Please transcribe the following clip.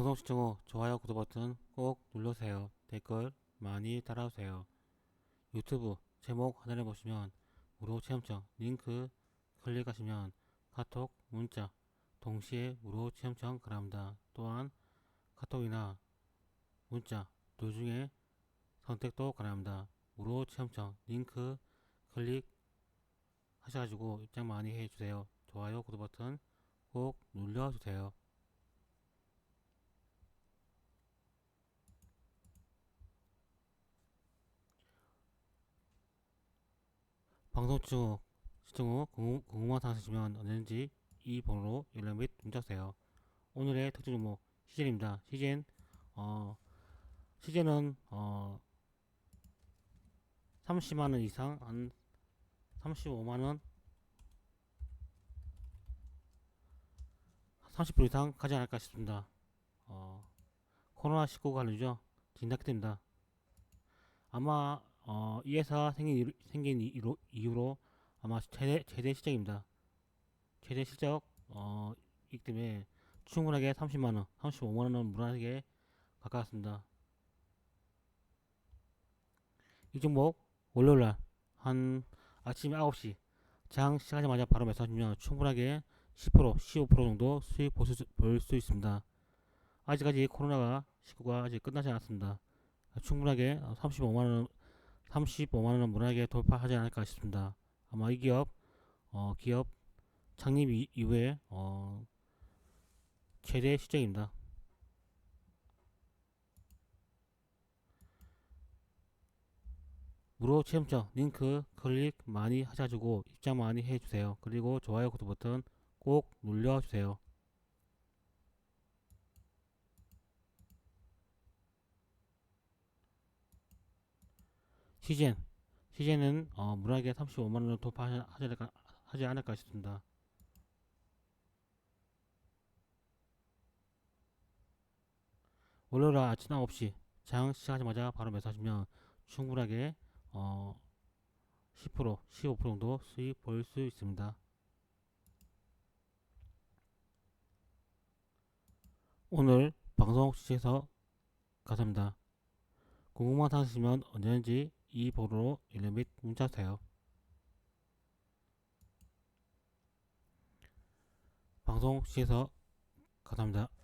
방송 시청 후 좋아요, 구독 버튼 꼭 눌러주세요. 댓글 많이 달아주세요. 유튜브 제목 하단에 보시면 무료 체험청 링크 클릭하시면 카톡, 문자 동시에 무료 체험청 가랍니다. 또한 카톡이나 문자 둘 중에 선택도 가능합니다. 무료 체험청 링크 클릭 하셔가지고 입장 많이 해주세요. 좋아요, 구독 버튼 꼭 눌러주세요. 방송 시청 후, 시청 후 궁금- 궁금한 사항 있으시면 언제든지 이 번호로 연락 및 문자 주세요. 오늘의 특징 종목 시젠입니다. 시젠 어 시젠은 어 30만 원 이상 한 35만 원 30% 이상 가지 않을까 싶습니다. 어 코로나 19 관련주죠. 진단됩니다. 아마 어, 이 회사 생긴, 이유, 생긴 이유로, 이유로 아마 최대, 최대 실적입니다. 최대 실적, 어, 이기 때문에 충분하게 30만원, 35만원은 무난하게 가까웠습니다. 이 종목, 월요일날, 한, 아침 9시, 장 시작하자마자 바로 매수하시면 충분하게 10%, 15% 정도 수익 볼 수, 볼 수 있습니다. 아직까지 코로나가 19가 아직 끝나지 않았습니다. 충분하게 35만 원, 35만원은 무난하게 돌파하지 않을까 싶습니다. 아마 이 기업, 어, 기업 창립 이- 이후에, 어, 최대 시장입니다. 무료 체험청 링크 클릭 많이 하셔가지고 입장 많이 해주세요. 그리고 좋아요, 구독 버튼 꼭 눌러주세요. 시젠 시젠은 어, 무난하게 35만원을 돌파하지 않을까, 싶습니다. 월요일 아침 9시 장 시작하자마자 바로 매수하시면 충분하게 어, 10% 15% 정도 수익 볼수 있습니다. 오늘 방송 시청해서 감사합니다. 궁금한 사항 있으면 언제든지 이 번호로 연락 및 문자 주세요. 방송 시청해서 감사합니다.